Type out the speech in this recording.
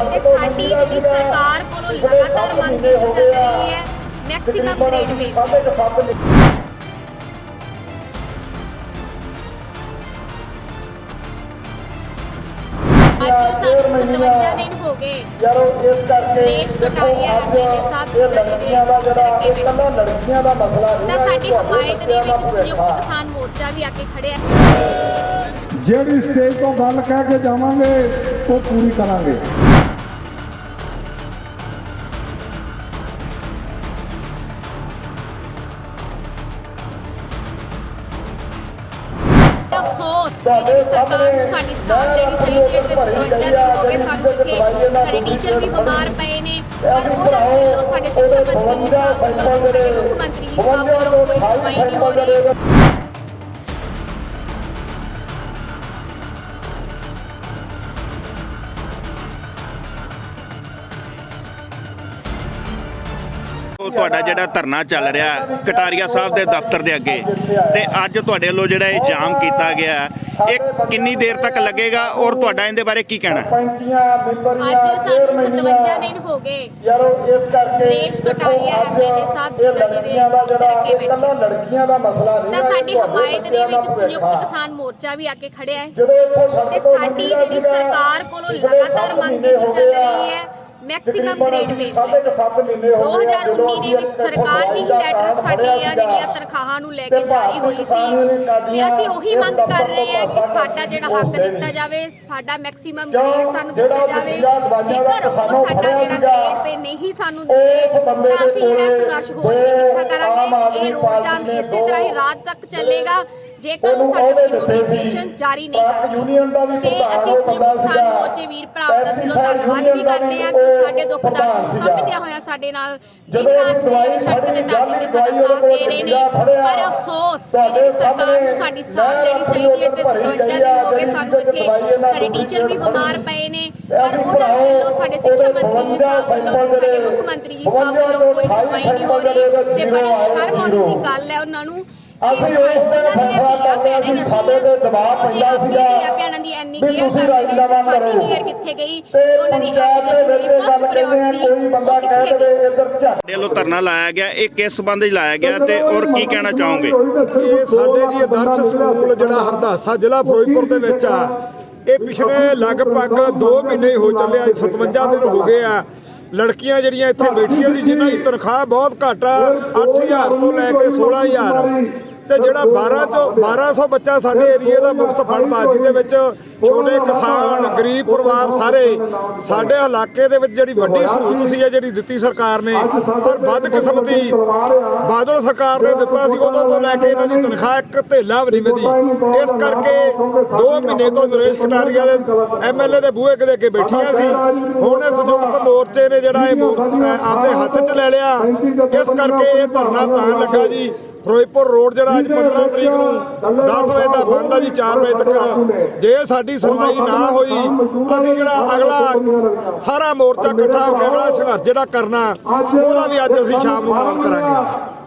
ਤੇ ਸਾਡੀ ਜਿਹੜੀ ਸਰਕਾਰ ਕੋਲੋਂ ਲਗਾਤਾਰ ਮੰਗ ਕੀਤੀ ਚੱਲ ਰਹੀ ਹੈ ਮੈਕਸਿਮਮ ਗ੍ਰੇਡ ਪੇ ਅੱਜ ਸਾਨੂੰ 57 ਦਿਨ ਹੋ ਗਏ। ਯਾਰੋ ਇਸ ਕਰਕੇ ਦੇਸ਼ ਕਟਾਰੀਆ ਐਮਐਲਏ ਸਾਹਿਬ ਇਹ ਜਿਨ੍ਹਾਂ ਨੇ ਲੜਕੀਆਂ ਦਾ ਜਿਹੜਾ ਅੱਗੇ ਇਹ ਕੱਲਾ ਲੜਕੀਆਂ ਦਾ ਮਸਲਾ ਨਹੀਂ ਤਾਂ ਹੈ, ਸਾਡੀ ਹਮਾਇਤ ਦੇ ਵਿੱਚ ਸੰਯੁਕਤ। ਕਿਸਾਨ ਮੋਰਚਾ ਵੀ ਆ ਕੇ ਖੜਿਆ ਹੈ। ਜਿਹੜੀ ਸਟੇਜ ਤੋਂ ਗੱਲ ਕਹਿ ਕੇ ਜਾਵਾਂਗੇ ਉਹ ਪੂਰੀ ਕਰਾਂਗੇ। ਅਫਸੋਸ ਕਿ ਜਿਹੜੀ ਸਰਕਾਰ ਨੂੰ ਸਾਡੀ ਸਾਥ ਦੇਣੀ ਚਾਹੀਦੀ ਹੈ ਤੇ 57 ਦਿਨ ਹੋ ਗਏ ਸਾਨੂੰ ਇੱਥੇ ਸਾਡੇ ਟੀਚਰ ਵੀ ਬਿਮਾਰ ਪਏ ਨੇ, ਪਰ ਉਹਨਾਂ ਵੱਲੋਂ ਸਾਡੇ ਸਿੱਖਿਆ ਮੰਤਰੀ ਜੀ ਸਾਹਿਬ ਵੱਲੋਂ ਸਾਡੇ ਮੁੱਖ ਮੰਤਰੀ ਜੀ ਸਾਹਿਬ ਵੱਲੋਂ ਕੋਈ ਸੁਣਵਾਈ ਨਹੀਂ ਹੋ ਰਹੀ। ਉਹ ਤੁਹਾਡਾ ਜਿਹੜਾ ਧਰਨਾ ਚੱਲ ਰਿਹਾ ਕਟਾਰੀਆ ਸਾਹਿਬ ਦੇ ਦਫ਼ਤਰ ਦੇ ਅੱਗੇ ਤੇ ਅੱਜ ਤੁਹਾਡੇ ਵੱਲੋਂ ਜਿਹੜਾ ਇਹ ਜਾਮ ਕੀਤਾ ਗਿਆ ਹੈ, ਇਹ ਕਿੰਨੀ ਦੇਰ ਤੱਕ ਲੱਗੇਗਾ ਔਰ ਤੁਹਾਡਾ ਇਹਦੇ ਬਾਰੇ ਕੀ ਕਹਿਣਾ ਅੱਜ ਸਾਨੂੰ 57 ਚੇਅਰਮੈਨੀਆਂ, ਦਿਨ ਹੋ ਗਏ ਯਾਰੋ ਇਸ ਕਰਕੇ ਦੇਸ਼ ਕਟਾਰੀਆ MLA ਸਾਹਿਬ ਲੜਕੀਆਂ ਦਾ ਜਿਹੜਾ ਨਹੀਂ ਤਾਂ ਸਾਡੀ ਹਮਾਇਤ ਦੇ ਵਿੱਚ ਸੰਯੁਕਤ। ਕਿਸਾਨ ਮੋਰਚਾ ਵੀ ਆ ਕੇ ਖੜਿਆ ਹੈ ਤੇ ਸਾਡੀ ਜਿਹੜੀ ਸਰਕਾਰ ਕੋਲੋਂ ਲਗਾਤਾਰ ਮੰਗ ਕੀਤੀ ਚੱਲ। ਰਹੀ ਹੈ ਮੈਕਸਿਮਮ ਗ੍ਰੇਡ ਪੇ ਸਾਢੇ ਕੁ ਸੱਤ ਮਹੀਨੇ ਹੋ ਗਏ ਆ, 2019 ਦੇ ਵਿੱਚ ਸਰਕਾਰ ਦੀ ਹੀ ਲੈਟਰ ਸਾਡੀਆਂ। ਜਿਹੜੀਆਂ ਤਨਖਾਹਾਂ ਨੂੰ ਲੈ ਕੇ ਜਾਰੀ ਹੋਈ ਸੀ ਤੇ ਅਸੀਂ ਉਹੀ ਮੰਗ ਕਰ ਰਹੇ ਹਾਂ ਕਿ ਸਾਡਾ ਜਿਹੜਾ ਹੱਕ ਦਿੱਤਾ ਜਾਵੇ ਸਾਡਾ ਮੈਕਸਿਮਮ ਗ੍ਰੇਡ ਸਾਨੂੰ ਦਿੱਤਾ ਜਾਵੇ। ਜੇਕਰ ਉਹ ਸਾਡਾ ਜਿਹੜਾ ਗ੍ਰੇਡ ਪੇ ਨਹੀਂ ਸਾਨੂੰ ਦਿੰਦੇ ਤਾਂ ਅਸੀਂ ਜਿਹੜਾ ਸੰਘਰਸ਼ ਹੋਰ ਵੀ ਤਿੱਖਾ ਕਰਾਂਗੇ ਇਹ ਰੋਡ ਜਾਮ ਇਸੇ ਤਰ੍ਹਾਂ ਹੀ ਰਾਤ ਤੱਕ ਚੱਲੇਗਾ। ਜੇਕਰ ਉਹ ਸਾਡਾ ਨੋਟੀਫਿਕੇਸ਼ਨ ਜਾਰੀ ਨਹੀਂ ਯੂਨੀਅਨ ਦਾ ਵੀ ਕਰਦੇ ਤੇ ਅਸੀਂ ਕਿਸਾਨ। ਮੋਰਚੇ ਵੀਰ ਭਰਾਵਾਂ ਦਾ ਦਿਲੋਂ ਧੰਨਵਾਦ ਵੀ ਕਰਦੇ ਹਾਂ ਕਿ ਸਾਡੇ ਦੁੱਖ ਦਰਦ ਨੂੰ ਸਮਝਦਿਆਂ ਹੋਇਆ ਸਾਡੇ ਨਾਲ ਦਿਨ ਰਾਤ ਦੇ ਸੜਕ ਤੇ ਧਰਨੇ ਤੇ ਸਾਡਾ ਸਾਥ ਦੇ ਰਹੇ ਨੇ ਪਰ ਅਫਸੋਸ ਕਿ ਜਿਹੜੀ ਸਰਕਾਰ ਨੂੰ ਸਾਡੀ ਸਾਥ ਦੇਣੀ ਚਾਹੀਦੀ ਹੈ ਤੇ 57 ਦਿਨ ਹੋ ਗਏ ਸਾਨੂੰ ਇੱਥੇ ਸਾਡੇ ਟੀਚਰ ਵੀ ਬਿਮਾਰ ਪਏ ਨੇ ਪਰ ਉਹਨਾਂ ਵੱਲੋਂ ਸਾਡੇ ਸਿੱਖਿਆ ਮੰਤਰੀ ਜੀ ਸਾਹਿਬ ਵੱਲੋਂ ਸਾਡੇ ਮੁੱਖ ਮੰਤਰੀ ਜੀ ਸਾਹਿਬ ਵੱਲੋਂ ਕੋਈ ਸੁਣਵਾਈ ਨਹੀਂ ਹੋ ਰਹੀ ਤੇ ਬੜੀ ਸ਼ਰਮ ਆਉਣ ਦੀ ਗੱਲ ਹੈ ਉਹਨਾਂ ਨੂੰ ਅਸੀਂ ਉਸ ਦਿਨ ਫੈਸਲਾ ਕਰਨਾ ਸੀ ਸਾਡੇ ਤੇ ਦਬਾਅ ਪੈਂਦਾ ਸੀਗਾ ਭੈਣਾਂ ਦੀ ਵੀ ਕੇਅਰ ਤੁਸੀਂ ਰਾਜੀਨਾਮਾ ਕਰੋ। ਕਿੱਥੇ ਗਈ? ਤੇ ਉਹਨਾਂ ਦੀ ਪੰਚਾਇਤ ਦੇ ਵਿੱਚ ਐਜੂਕੇਸ਼ਨ ਗੱਲ ਫਸਟ ਕਹਿੰਦੇ ਆ ਪ੍ਰਾਇੋਰਟੀ ਕੋਈ ਬੰਦਾ ਉਹ ਕਹਿ ਕਿੱਥੇ ਦੇਵੇ ਗਈ? ਇੱਧਰ ਝੱਟ ਤੁਹਾਡੇ ਵੱਲੋਂ ਧਰਨਾ ਲਾਇਆ ਗਿਆ ਇਹ ਕਿਸ ਸੰਬੰਧ ਵਿੱਚ ਲਾਇਆ ਗਿਆ ਤੇ ਔਰ ਕੀ ਕਹਿਣਾ ਚਾਹੋਗੇ? ਇਹ ਸਾਡੇ ਜੀ ਆਦਰਸ਼ ਸਕੂਲ ਜਿਹੜਾ ਹਰਦਾਸਾ ਜ਼ਿਲ੍ਹਾ ਫਿਰੋਜ਼ਪੁਰ ਦੇ ਵਿੱਚ ਆ। ਇਹ ਪਿਛਲੇ ਲਗਭਗ 2 ਮਹੀਨੇ ਹੀ ਹੋ ਚੱਲੇ ਆ 57 ਦਿਨ ਹੋ ਗਏ ਆ। ਲੜਕੀਆਂ ਜਿਹੜੀਆਂ ਇੱਥੇ ਬੈਠੀਆਂ ਸੀ ਜਿਨ੍ਹਾਂ ਦੀ ਤਨਖਾਹ ਬਹੁਤ ਘੱਟ ਆ 8000 ਤੋਂ ਲੈ ਕੇ 16000 ਤੇ ਜਿਹੜਾ 12 ਚੋਂ 1200 ਬੱਚਾ ਸਾਡੇ ਏਰੀਏ ਦਾ ਮੁਫਤ ਪੜ੍ਹਦਾ, ਜਿਹਦੇ ਵਿੱਚ ਛੋਟੇ ਕਿਸਾਨ, ਗਰੀਬ ਪਰਿਵਾਰ ਸਾਰੇ ਸਾਡੇ ਇਲਾਕੇ ਦੇ ਵਿੱਚ ਜਿਹੜੀ ਵੱਡੀ ਸਹੂਲਤ ਸੀ ਇਹ ਜਿਹੜੀ ਦਿੱਤੀ ਸਰਕਾਰ ਨੇ, ਪਰ ਵੱਧ ਕਿਸਮਤੀ ਬਾਦਲ ਸਰਕਾਰ ਨੇ ਦਿੱਤਾ ਸੀ ਉਦੋਂ ਤੋਂ ਲੈ ਕੇ ਇਹਨਾਂ ਦੀ ਤਨਖਾਹ ਇੱਕ ਧੇਲਾ ਵੀ ਨਹੀਂ ਵਧੀ। ਇਸ ਕਰਕੇ 2 ਮਹੀਨੇ ਤੋਂ ਨਰੇਸ਼ ਕਟਾਰੀਆ ਦੇ ਐਮਐਲਏ ਦੇ ਬੂਹੇ ਕਿਤੇ ਅੱਗੇ ਬੈਠੀਆਂ ਸੀ। ਹੁਣ ਇਹ ਮੋਰਚੇ ਨੇ ਜਿਹੜਾ ਇਹ ਆਪਦੇ ਹੱਥ 'ਚ ਲੈ ਲਿਆ। ਇਸ ਕਰਕੇ ਇਹ ਧਰਨਾ ਤਾਂ ਲੱਗਾ ਜੀ। ਫਿਰੋਜ਼ਪੁਰ ਰੋਡ ਜਿਹੜਾ ਅੱਜ 15 ਤਰੀਕ ਨੂੰ 10 ਵਜੇ ਦਾ ਬੰਦ ਆ ਜੀ 4 ਵਜੇ ਤੱਕ। ਜੇ ਸਾਡੀ ਸੁਣਵਾਈ ਨਾ ਹੋਈ ਅਸੀਂ ਜਿਹੜਾ ਅਗਲਾ ਸਾਰਾ ਮੋਰਚਾ ਇਕੱਠਾ ਹੋ ਕੇ ਅਗਲਾ ਸੰਘਰਸ਼ ਜਿਹੜਾ ਕਰਨਾ ਉਹਦਾ ਵੀ ਅੱਜ ਅਸੀਂ ਸ਼ਾਮ ਨੂੰ ਐਲਾਨ ਕਰਾਂਗੇ।